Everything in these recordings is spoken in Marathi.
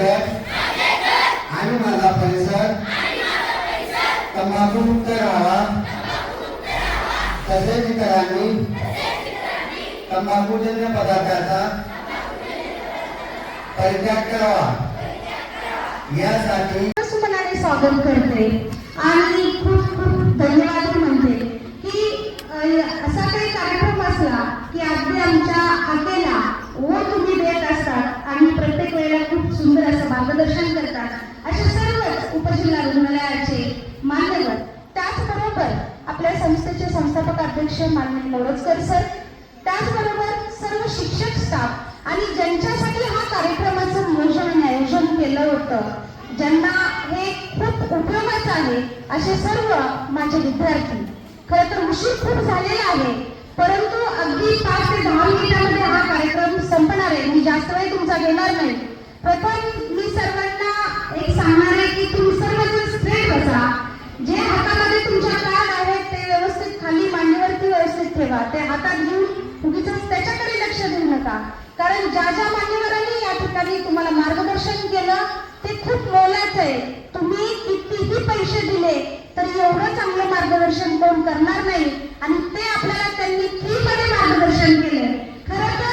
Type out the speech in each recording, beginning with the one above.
गट आणि माझा परिसर तंबाखूमुक्त राहावा तसेच इतरांनी तंबाखूजन्य पदार्थाचा परित्याग करावा. यासाठी मनाने स्वागत करते. आणि खूप खूप धन्यवाद म्हणते की असा काही कार्यक्रम असला की अगदी आमच्या हाकेला व तुम्ही देत असतात आणि प्रत्येक मार्गदर्शन करतात असे सर्वच उपजिल्हा रुग्णालयाचे मान्यवर त्याचबरोबर आपल्या संस्थेचे संस्थापक अध्यक्ष माननीय नवरोजकर सर त्याचबरोबर सर्व शिक्षक स्टाफ आणि ज्यांच्यासाठी हा कार्यक्रमाचं नियोजन आणि आयोजन केलं होतं ज्यांना हे खूप उपयोगाचं आहे असे सर्व माझे विद्यार्थी. खरं तर उशीर खूप झालेला आहे परंतु अगदी पाच ते दहा मिनिटांमध्ये हा कार्यक्रम संपणार आहे. मी जास्त वेळ तुमचा घेणार नाही. प्रथम मी सर्वांना एक सांगणार आहे की तुम्ही सर्वजण स्ट्रेट बसा. जे हातामध्ये तुमच्या कार्ड आहेत ते व्यवस्थित खाली मांडीवरती व्यवस्थित ठेवा. ते हातात घेऊन उगीच त्याच्याकडे लक्ष देऊ नका. कारण ज्या ज्या मान्यवरांनी या ठिकाणी तुम्हाला मार्गदर्शन केलं ते खूप मोलाचं आहे. तुम्ही कितीही पैसे दिले तर एवढं चांगलं मार्गदर्शन कोण करणार नाही. आणि ते आपल्याला त्यांनी फ्री मार्गदर्शन केले खरं तर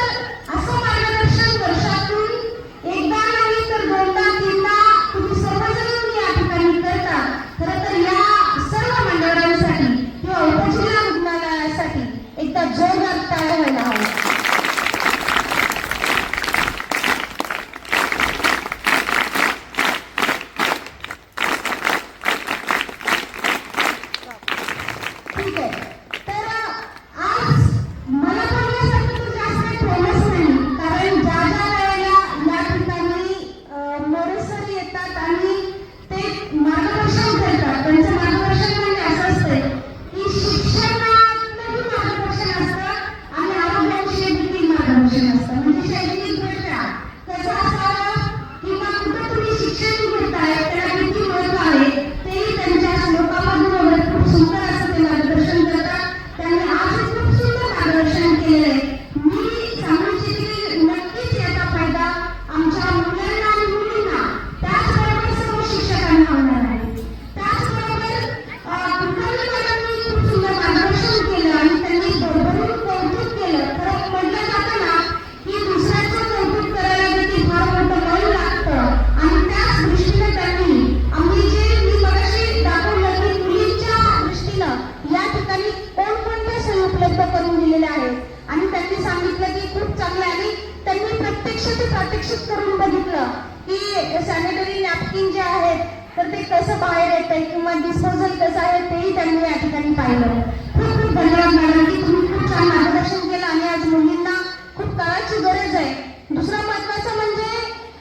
नॅपकिन जे आहेत तर ते कसं बाहेर येत आहे किंवा डिस्पोजल कसं आहे तेही त्यांनी या ठिकाणी पाहिलं. खूप खूप धन्यवाद मॅडम. की तुम्ही खूप छान मार्गदर्शन केलं आणि आज मुलींना खूप काळाची गरज आहे. दुसरं महत्वाचं म्हणजे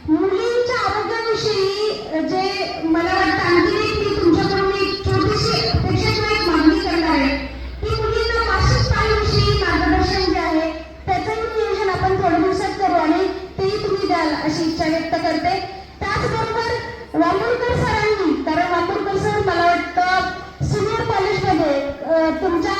मुलींच्या आरोग्याविषयी जे मला वाटतं आणखी एक मी तुमच्याकडून एक छोटीशी अपेक्षा किंवा एक मागणी करणार आहे. की मुलींना मासिक पाळीविषयी मार्गदर्शन जे आहे त्याचंही नियोजन आपण थोड्या दिवसात करू आणि तेही तुम्ही द्याल अशी इच्छा व्यक्त करते. त्याचबरोबर सरांनी कारण वांबुरकर सर मला वाटतं सिनियर कॉलेजमध्ये तुमच्या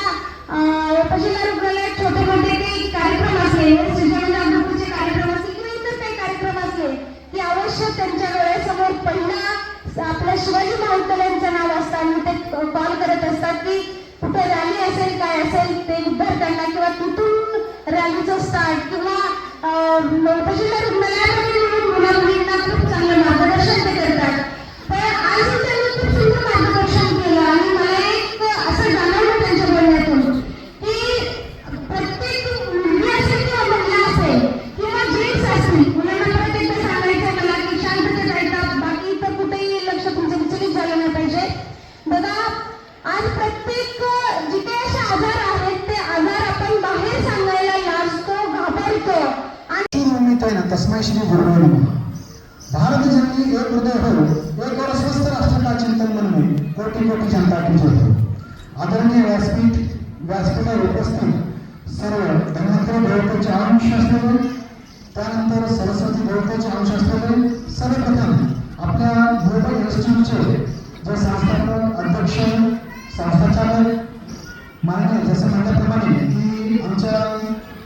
मानले जसं म्हटल्याप्रमाणे की आमच्या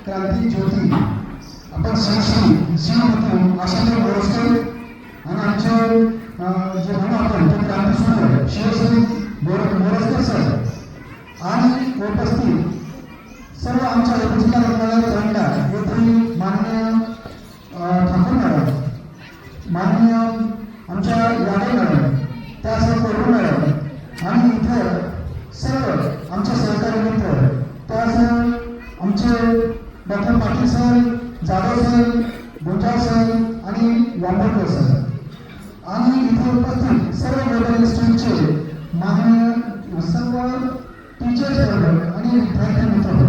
क्रांती ज्योती आपण संस्कृत सिंह अशा जर गोष्ट आणि आमच्या जे म्हणू आपण ते क्रांती सूर्य शिवसैनिक bore Borsakar sir sir Jadhav sir Gunjal sir आणि वांबळकर सर. आणि इथे उपस्थित सर्व मेडिकल इन्स्टिट्यूटचे माननीय सर्व टीचर्स वर्ग आणि विद्यार्थी मित्र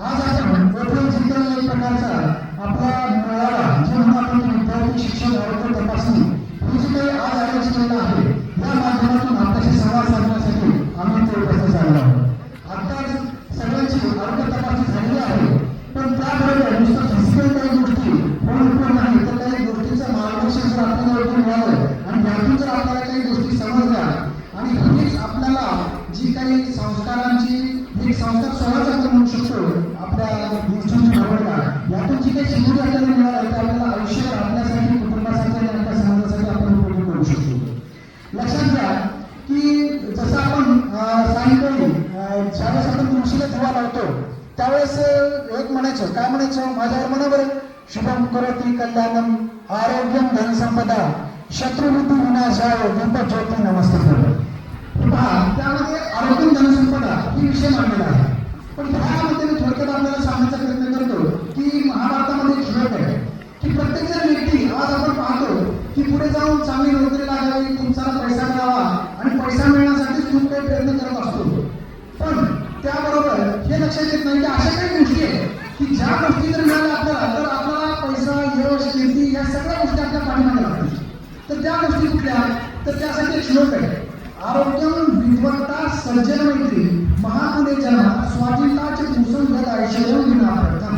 आज आपण येथे जिथे एक प्रकारचा आपला मेळावा जे म्हणून आपण विद्यार्थी शिक्षण आरोग्य तपासणी ही जी काही आज आयोजित केलं आहे या माध्यमातून आपल्याशी संवाद साधण्यासाठी आम्ही ते उपस्थित झालो आहोत. आता सगळ्यांची आरोग्य तपासणी झालेली आहे पण त्याबरोबर नुसतं फिजिकल काही गोष्टी होऊन उपयोग नाही तर काही गोष्टीचं मार्गदर्शन जर आपल्याला योग्य मिळालं आणि यातून जर आपल्याला काही गोष्टी समजल्या आणि हीच आपल्याला जी काही संस्कारांची एक संस्था सहज आपण म्हणू शकतो आपल्या गोष्टींची भरवडला यातून जी काही शिकवणी आपल्याला मिळालं ते आपल्याला आयुष्यात आपल्यासाठी कुटुंबासाठी आणि आपल्या समाजासाठी आपण उपयोग करू शकतो. लक्षात घ्या की जसं आपण अं, सायंकाळी ज्यावेळेस आपण तुळशीला धुवा लावतो त्यावेळेस एक म्हणायचं काय म्हणायचं? माझ्यावर म्हणा शुभम करोती कल्याणम आरोग्यम धनसंपदा शत्रुबुद्धी विनाशाय दीप ज्योती नमस्ते पहा त्यामध्ये आरोग्य धनसंपदा ही विषय मांडलेला आहे पण ह्यामध्ये मी थोडक्यात आपल्याला सांगण्याचा प्रयत्न करतो की महाभारतामध्ये एक श्लोक आहे की प्रत्येक जण व्यक्ती आज आपण पाहतो की पुढे जाऊन चांगली नोकरी लागावी तुमचा पैसा मिळावा आणि पैसा मिळण्यासाठी खूप काही प्रयत्न करत असतो पण त्याबरोबर हे लक्षात येत नाही की अशा काही गोष्टी आहेत की ज्या गोष्टी जर मिळाल्या आपल्याला तर आपला पैसा यश कीर्ती या सगळ्या गोष्टी आपल्या पाठीमागे लागतील तर त्या गोष्टी कुठल्या? तर त्यासाठी एक श्लोक आहे. आरोग्यम विद्वत्ता सज्जन मैत्री. महापुणे जन्म स्वाधीनताचे पुसून घेत ऐश्वर्य विना प्रथम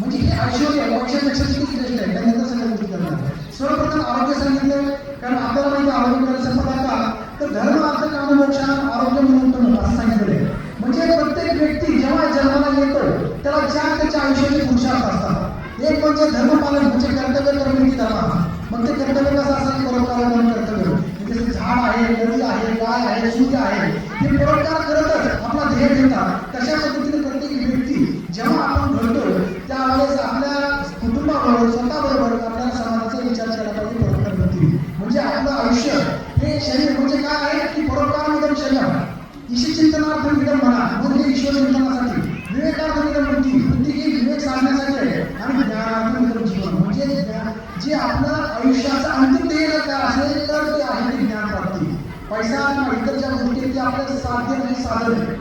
म्हणजे हे ऐश्वर्य पैशापेक्षा किती श्रेष्ठ आहे? त्यांनी तर सगळ्या गोष्टी करणार सर्वप्रथम आरोग्य सांगितलं कारण आपल्याला माहिती आरोग्य करायचं संपदा का तर धर्म अर्थ काम मोक्ष आरोग्य म्हणून उत्तम असं सांगितलं म्हणजे प्रत्येक व्यक्ती जेव्हा जन्माला येतो त्याला ज्या त्याच्या आयुष्याचे पुरुषार्थ असतात. एक म्हणजे धर्मपालन म्हणजे कर्तव्य कर्मणी धर्म. मग ते कर्तव्य कसं असेल? परोपकार म्हणून कर्तव्य. म्हणजे झाड आहे नदी आहे गाय आहे सूर्य आहे हे परोपकार करतच आपला ध्येय ठेवतात. तशा पद्धतीने प्रत्येक व्यक्ती जेव्हा आपण घडतो त्यावेळेस आपल्या कुटुंबाबरोबर स्वतःबरोबर आपल्या समाजाचा विचार केला पाहिजे परोपकार वृत्ती. म्हणजे आपलं आयुष्य हे शरीर म्हणजे काय आहे? की परोपकार निगम शरीर. ईशी चिंतनार्थ निगम म्हणा म्हणजे ईश्वर चिंतनासाठी विवेकार्थ निगम बुद्धी बुद्धी ही विवेक साधण्यासाठी आहे आणि ज्ञानार्थ निगम जीवन म्हणजे ज्ञान जे आपल्या आयुष्याचा अंतिम ध्येय काय असेल तर ते आहे ते ज्ञान प्राप्ती पैसा किंवा इतर ज्या गोष्टी ते आपल्या साध्य नाही साधन आहे.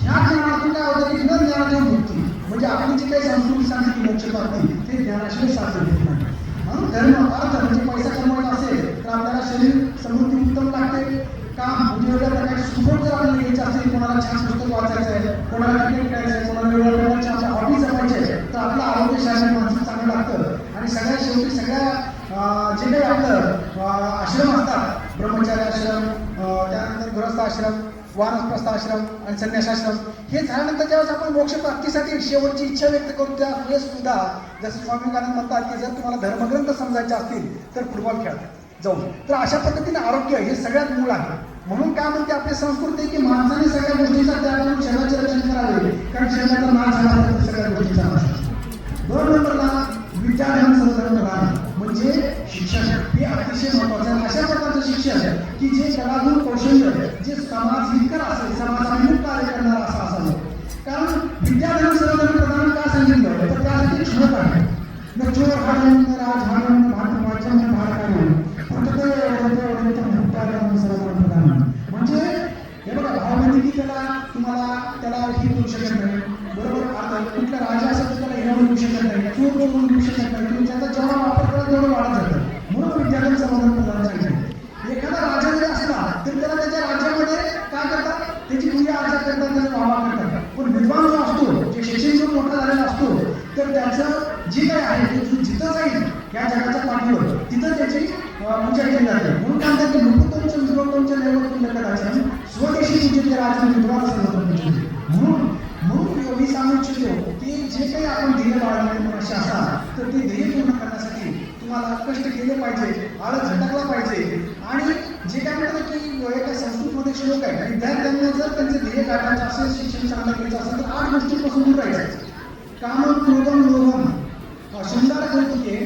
ह्या ज्ञानातून काय होतं की न ज्ञानाची मुक्ती म्हणजे आपली जी काही संस्कृती सांगितली मोक्ष प्राप्ती ते ज्ञानाशिवाय साध्य होत नाही. म्हणून धर्म अर्थ म्हणजे पैसा कमवायचा असेल तर आपल्याला शरीर समृद्धी उत्तम लागते. काम म्हणजे वेगळ्या प्रकारचे सुखोप जर आपल्याला घ्यायचं असेल कोणाला छान पुस्तक वाचायचं आहे कोणाला क्रिकेट खेळायचं आहे कोणाला वेगळ्या प्रकारचे आपल्या हॉबी जपायचे तर आपलं आरोग्य शारीरिक मानसिक चांगलं लागतं आणि सगळ्यात शेवटी सगळ्या अं, जे काही आपलं अं, आश्रम असतात ब्रह्मचार्य आश्रम अं, त्यानंतर गृहस्थ आश्रम वानप्रस्थ आश्रम आणि संन्यासाश्रम हे झाल्यानंतर ज्यावेळेस आपण मोक्ष प्राप्तीसाठी शेवटची इच्छा व्यक्त करू त्या सुद्धा जसं स्वामी विवेकानंद म्हणतात की जर तुम्हाला धर्मग्रंथ समजायचे असतील तर फुटबॉल खेळतात जाऊन तर अशा पद्धतीने आरोग्य हे सगळ्यात मूळ आहे. म्हणून काय म्हणते आपली संस्कृती की माणसाने सगळ्या गोष्टीचा त्याग शरीराचे रक्षण करावे. कारण शरीराचा नाश झाला सगळ्या गोष्टीचा नाश दोन नंबरला विद्याधन संदर्भ म्हणजे शिक्षण. हे अतिशय महत्वाचं आहे. अशा प्रकारचं शिक्षण की जे कलागुण कौशल्य जे समाज हितकर असेल समाजाभिमुख कार्य करणार असं असावं कारण विद्याधन संदर्भ प्रदान का सांगितलं तर त्यासाठी क्षमता आहे. मग चोर हाडून राज हाडून न भाट वाचन न भार काढून फुटते ओढते ओढते म्हणजे हे बघा भावबंदी त्याला तुम्हाला त्याला हे करू शकत नाही. बरोबर? आता कुठला राजा असेल तर त्याला हे म्हणू शकत नाही. चोर करून घेऊ शकत नाही. तुम्ही त्याचा जेवढा वापर करा तेवढं वाढत जातं म्हणून विद्यार्थी समाधान प्रदान सांगितलं एखादा राजा जरी असला तर त्याला त्याच्या राज्यामध्ये काय करतात त्याची पूजा अर्चा करतात त्याचा वावा करतात. पण विद्वान जो असतो जे शिक्षण जो मोठा झालेला असतो तर त्याचं जे काय आहे ते जिथं जाईल या जगाच्या पाठीवर तिथं त्याची अं, पूजा केली जाते. म्हणून काय म्हणतात की नृपतोंच विद्वत्तोंच नैवत्तों लकडाचं स्वदेशी चिंतित राजा विद्वान सर्वत्र म्हणून म्हणून मी सांगू इच्छितो की जे काही आपण ध्येय बाळगले मनुष्य असाल तर ते ध्येय पूर्ण करण्यासाठी तुम्हाला कष्ट केले पाहिजे आळस झटकला पाहिजे आणि लोक आहेत. विद्यार्थ्यांना जर त्यांचे ध्येय काढायचं असेल शिक्षण चांगलं घ्यायचं असेल तर आठ गोष्टीपासून दूर राहायचं. कामं क्रोधम लोभम सुंदर कौतुके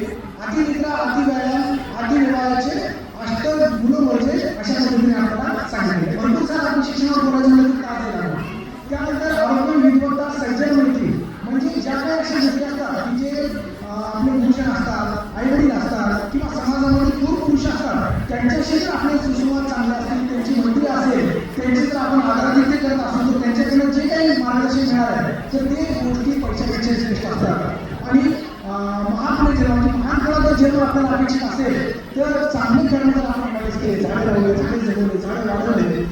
अतिनिद्रा अतिव्यायाम अतिविवाहाचे अष्ट गुण म्हणजे अशा पद्धतीने आपल्याला सांगितले. भरपूर सारा आपण शिक्षणावर बोलायचं म्हणजे तास दिला नाही. त्यानंतर आरोग्य विद्वत्ता सज्जन मैत्री म्हणजे ज्या काही अशा गोष्टी असतात की जे अं, आपले भूषण असतात आई वडील असतात किंवा समाजामध्ये थोर पुरुष असतात त्यांच्याशी जर आपले सुसंवाद चांगले असतील त्यांची मैत्री असेल त्यांची जर आपण आदरातिथ्य करत असू तर त्यांच्याकडे जे काही मार्गदर्शन मिळालं तर ते गोष्टी पैशापेक्षा श्रेष्ठ असतात आणि अं, महापुणे जन्माची महान फळाचा जन्म आपल्याला अपेक्षित असेल तर चांगले कर्म जर आपण मदत केले झाडे लावले झाडे जगवले झाडे वाढवले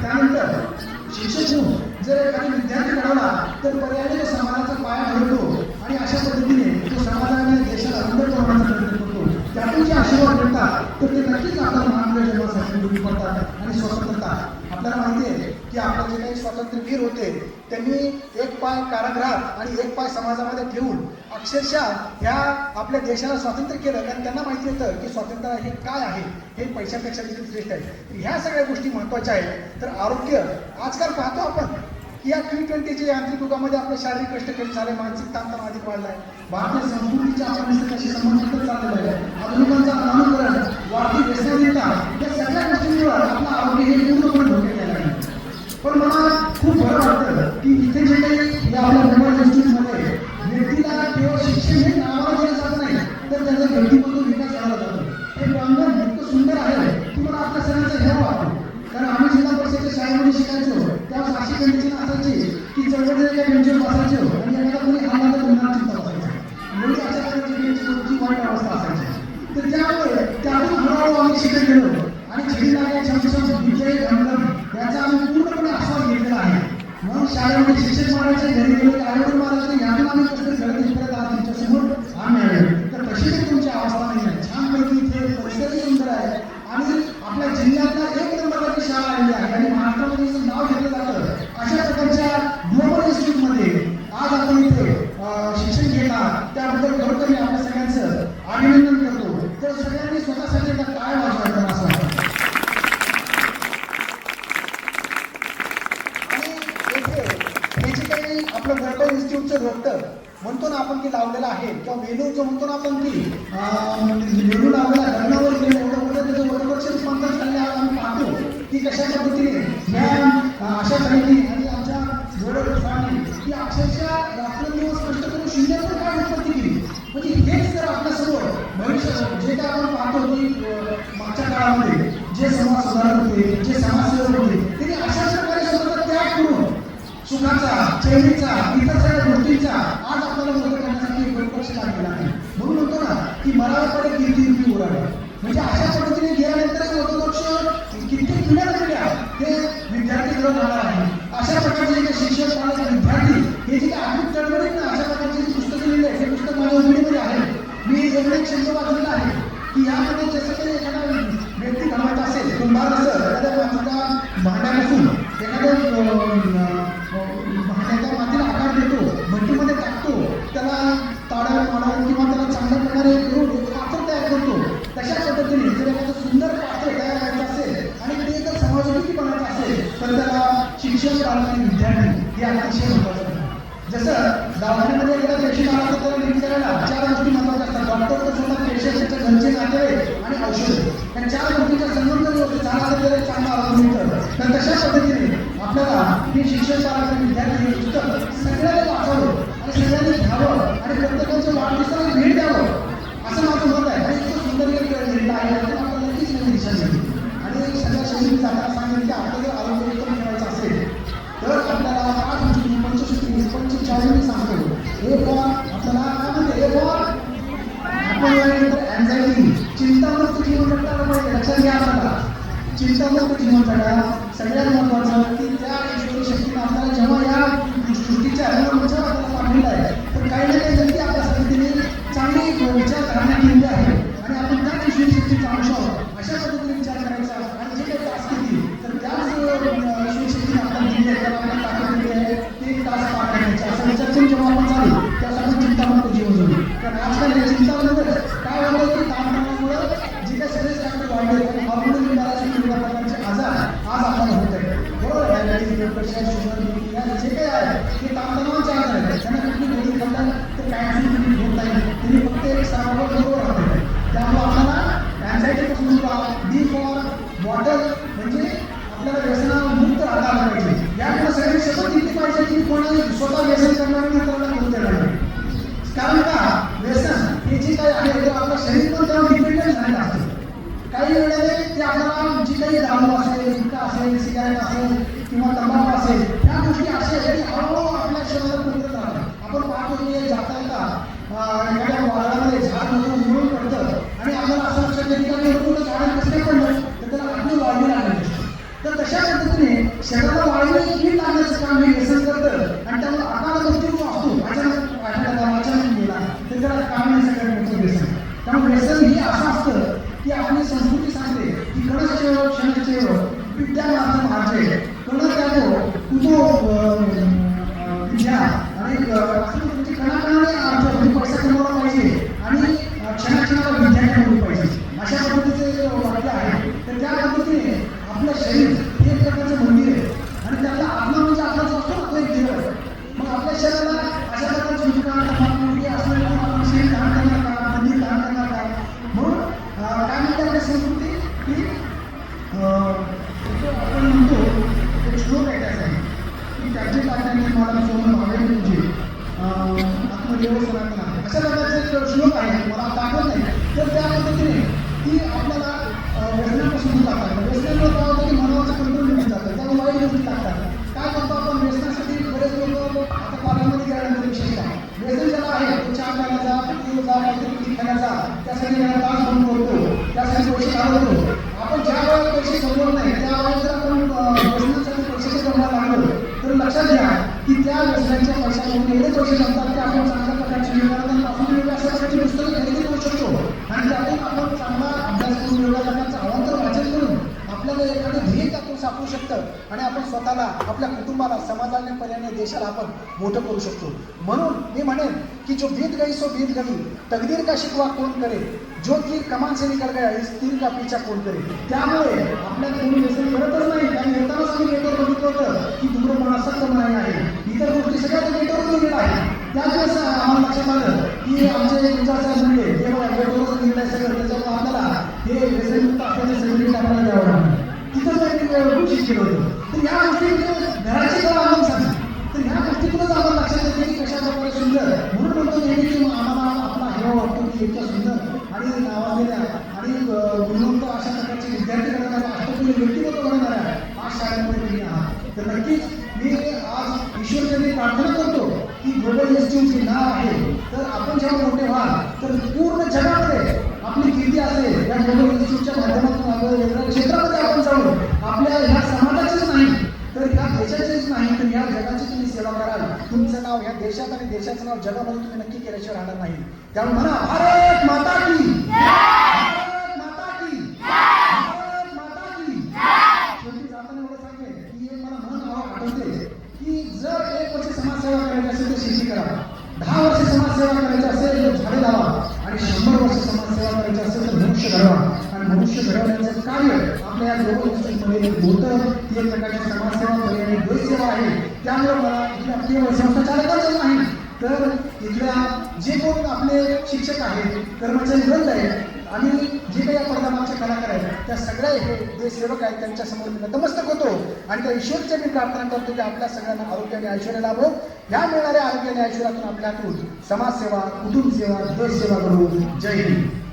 त्यानंतर शिक्षक होऊन जर एखादा विद्यार्थी घडवला तर पर्यायाने समाजाचा पाया घडतो आणि अशा पद्धतीने तो समाजाने देशाला उन्नत करण्याचा प्रयत्न करतो. त्यातून जे आशीर्वाद मिळतात तर ते नक्कीच आपल्याला महानगर जन्मासाठी उपयोगी पडतात आणि स्वतंत्रता. आपल्याला माहिती आहे की आपले जे काही स्वातंत्र्यवीर होते त्यांनी एक पाय कारागृहात आणि एक पाय समाजामध्ये ठेवून अक्षरशः ह्या आपल्या देशाला स्वातंत्र्य केलं. कारण त्यांना माहिती होतं की स्वातंत्र्य हे काय आहे? हे पैशापेक्षा देखील श्रेष्ठ आहे. ह्या सगळ्या गोष्टी महत्त्वाच्या आहेत. तर आरोग्य आजकाल पाहतो आपण. की या टी ट्वेंटीच्या यांत्रिक युगामध्ये आपले शारीरिक कष्ट कमी झाले मानसिक ताणतणाव अधिक वाढलाय. भारतीय संस्कृतीच्या आपण संबंधित चाललेलं आहे आधुनिकांचं अनुकरण वाढती व्यसनाधीनता या सगळ्या गोष्टींमुळे आपलं आरोग्य हे पूर्णपणे धोक्यात यायला लागलं पण मला खूप बरं वाटतं की इथे जे काही या आपल्या मोबाईल इन्स्टिट्यूटमध्ये व्यक्तीला केवळ शिक्षण हे नावाला दिलं जात नाही तर त्याचा व्यक्तिमत्व विकास झाला जातो हे प्रांगण इतकं सुंदर आहे की मला आपल्या सगळ्यांचं हे वाटतं कारण आम्ही जिल्हा परिषदेच्या शाळेमध्ये शिकायचो तेव्हा अशी कंडिशन असायची की चौघडे एका बेंचवर बसायचो आणि एखादा कोणी हालला तर पुन्हा चिंता बसायचा म्हणजे अशा प्रकारची बेंचची कोणती वाईट अवस्था असायची तर त्यामुळे त्यातून हळूहळू आम्ही शिकत गेलो आणि छडी लागल्या छमछम विजय घमघम याचा आम्ही पूर्णपणे आस्वाद घेतलेला आहे मग शाळेमध्ये शिक्षक मारायचे घरी गेले आईवडील मारायचे यातून आम्ही कसं घरी म्हणतो ना आपण की लावलेला आहे. किंवा वेणू जो म्हणतो ना आपण की वेणू लावलेला लग्नावर एवढं मोठं त्याचं वटवृक्ष रूपांतर झालेलं आज आम्ही पाहतो की कशा पद्धतीने या अशा तऱ्हेने आणि आमच्या जोडसानी की अक्षरशः रात्रंदिवस कष्ट करून शून्यातून काय उत्पत्ती केली. म्हणजे हेच जर आपल्यासमोर भविष्य जे काय आपण पाहतो की मागच्या काळामध्ये जे समाज सुधारक होते जे समाजसेवक होते त्यांनी अशा प्रकारे स्वतःचा त्याग करून सुखाचा चैनीचा इतर सगळ्या गोष्टींचा आज आपल्याला म्हणजे मोठं करण्यासाठी एक गोष्ट लागलेला आहे. म्हणून म्हणतो ना की मराठवाडे कीर्ती रूपी उरावे म्हणजे अशा पद्धतीने गेल्यानंतर ऑर्थोडॉक्स किती पिढ्या पिढ्या हे विद्यार्थी घडत राहणार आहे. अशा प्रकारचे जे शिक्षक पालक विद्यार्थी हे जे काही आधुनिक चळवळीत ना अशा प्रकारचे जे पुस्तकं लिहिले हे पुस्तक माझ्या उघडीमध्ये आहे मी एवढे एक शब्द वाचलेला आहे की यामध्ये जसं दवाखान्यामध्ये एखादा पेशंट आला तर त्याला नीट करायला चार गोष्टी महत्त्वाच्या असतात. डॉक्टर तर स्वतः पेशंट त्याच्या घरचे नातेवाईक आणि औषध. या चार गोष्टीचा संबंध जर चांगला झाला तर त्याला चांगला आरोग्य मिळतं. तर तशा पद्धतीने आपल्याला हे शिक्षण पालक विद्यार्थी पुस्तक सगळ्यांनी वाचावं आणि सगळ्यांनी घ्यावं आणि प्रत्येकाच्या वाढदिवसाला भेट द्यावं. असं माझं मत आहे. आणि इतकं सुंदर एक लिहिलं आहे. यातून आपल्याला नक्कीच नवी दिशा मिळते आणि सगळ्या शैली जाताना सांगेल की आपलं जर आरोग्य चिंतामुक्त जीवन जगताना पाहिजे लक्षात घ्या आपल्याला चिंतामुक्त जीवन जगा सगळ्यात महत्वाचं की त्या ईश्वरी शक्तीने आपल्याला जेव्हा या काही डिप्रेशन त्यामुळे आपल्याला म्हणजे आपल्याला व्यसनाला मुक्त राहता आलं पाहिजे यामुळे पाहिजे की कोणी स्वतः व्यसन करणार व्यसन हे जे काही आहे आपलं शरीर काही वेळेला ते आपल्याला जी काही दारू असेल गुटखा किंवा तंबाखू असेल त्या गोष्टी अशा आहेत की हळूहळू आपल्या शरीरात पडत राहतात आपण पाहतो की जाता येता एखाद्या वादळामध्ये झाड म्हणून मिळून पडतं. आणि आपल्याला असं लक्षात येते की आपण झाड कसं पडलं तर त्याला आपली वाळवी लागली. तर तशा पद्धतीने शरीराला वाळवी ही लागण्याचं काम हे व्यसन करतं आणि त्यामुळे अकाल मृत्यू जो असतो अचानक वाढलेला अचानक गेला तर त्याला काम नाही सगळ्यात मोठं व्यसन त्यामुळे व्यसन हे असं असतं की आपली संस्कृती सांगते की गणेश ठेव क्षण ठेव विद्या मात्र माझे कण त्यागो तुझो विद्या आणि अं, असं म्हणजे कणाकणाने आमच्या घरी पैसा कमवला पाहिजे आणि अं, क्षणाक्षणाला विद्या कमवली पाहिजे अशा पद्धतीचे जे वाक्य आहे तर त्या पद्धतीने आपलं शरीर हे मेसेज व्यसन ज्याला आहे. तो चहा खाण्याचा किंवा काहीतरी किती खाण्याचा त्यासाठी त्याला तास म्हणून बोलतो त्यासाठी पैसे घालवतो आपण ज्या वेळेला पैसे कमवत नाही त्या वेळेला आपण अं, व्यसनासाठी पैसे कमवायला लागलो तर लक्षात घ्या की त्या व्यसनाच्या पैशामधून एवढे पैसे जमतात की आपण चांगल्या प्रकारचे विवेकानंदांपासून वेगळ्या अशा पुस्तकं खरेदी करू शकतो. आणि त्यातून आपण चांगला अभ्यास करून वेगळ्या प्रकारचं तर वाचन करून आपल्याला एखादं ध्येय सापडू शकतं. आणि आपण स्वतःला आपल्या कुटुंबाला समाजाने पर्याने देशाला आपण मोठं करू शकतो. म्हणून मी म्हणेन की जो बीत गई सो बीत गई. तकदीर का शिकवा कोण करे? जो तीर कमान से निकल गया इस तीर का पीछा कोण करे? त्यामुळे आपल्या कोणी व्यसन करतच नाही. आणि येतानाच आम्ही गेटवर बघितलं होतं की धूम्रपान असंच नाही आहे. इतर गोष्टी सगळ्यात त्या गेटवर लिहिलेल्या आहे त्याच वेळेस आम्हाला लक्षात आलं की आमचे विचारसाहेब म्हणजे हे बघा गेटवरच लिहिलं सगळं. त्याच्यामुळे आपल्याला हे व्यसनमुक्त असल्याचे सर्टिफिकेट आपल्याला द्यावं गोष्टी घोषित तर या गोष्टी म्हणजे घराची जेव्हा आम्हाला सांगा तर ह्या गोष्टीतूनच आम्हाला लक्षात येते की कशा प्रकारे सुंदर. म्हणून म्हणतो नेहमी की आम्हाला आपला हेवा वाटतो की इतका सुंदर. आणि नावाजलेल्या आणि गुणवंत अशा प्रकारचे विद्यार्थी करणाऱ्या अष्टकुली व्यक्तिमत्व घडणाऱ्या आज शाळेमध्ये तुम्ही आहात. तर नक्कीच मी आज ईश्वरचरणी प्रार्थना करतो की ग्लोबल इन्स्टिट्यूटचे नाव आहे. तर आपण जेव्हा मोठे व्हाल तर पूर्ण जगामध्ये या ग्लोबल इन्स्टिट्यूटच्या माध्यमातून आपण वेगवेगळ्या क्षेत्रामध्ये आपण जाऊ आपल्या ह्या समाजाचीच नाही तर ह्या देशाचीच नाही तर या जगाची तुम्ही सेवा कराल. तुमचं नाव ह्या देशात आणि देशाचं नाव जगामध्ये तुम्ही नक्की केल्याशिवाय राहणार नाही. त्यामुळे म्हणा भारत माता की. भारत माता की. भारत माता की. शेवटी जाताना एवढं सांगेन की एक मला मन आठवते की जर एक वर्ष समाजसेवा करायची असेल तर शेती करा. दहा वर्ष समाजसेवा करायची असेल तर झाडे लावा. आणि शंभर वर्ष समाजसेवा करायची असेल तर मनुष्य घडवा. आणि मनुष्य घडवण्याचं कार्य आपल्या या ग्लोबल इन्स्टिट्यूटमध्ये होतं. ती एक प्रकारची समाजसेवा पर्यायी देशसेवा आहे. त्यामुळे मला इथल्या केवळ संस्था चालकांचं नाही. तर इथल्या जे कोण आपले शिक्षक आहेत कर्मचारी वृंद आहेत आणि जे काही या पडद्यामागचे कलाकार आहेत त्या सगळ्या हे जे सेवक आहेत त्यांच्यासमोर मी नतमस्तक होतो. आणि त्या ईश्वरच्या मी प्रार्थना करतो की आपल्या सगळ्यांना आरोग्य आणि ऐश्वर लाभो. या मिळणाऱ्या आरोग्य आणि ऐश्वरातून आपल्यातून समाजसेवा कुटुंब सेवा देश सेवा करू जय हिंद.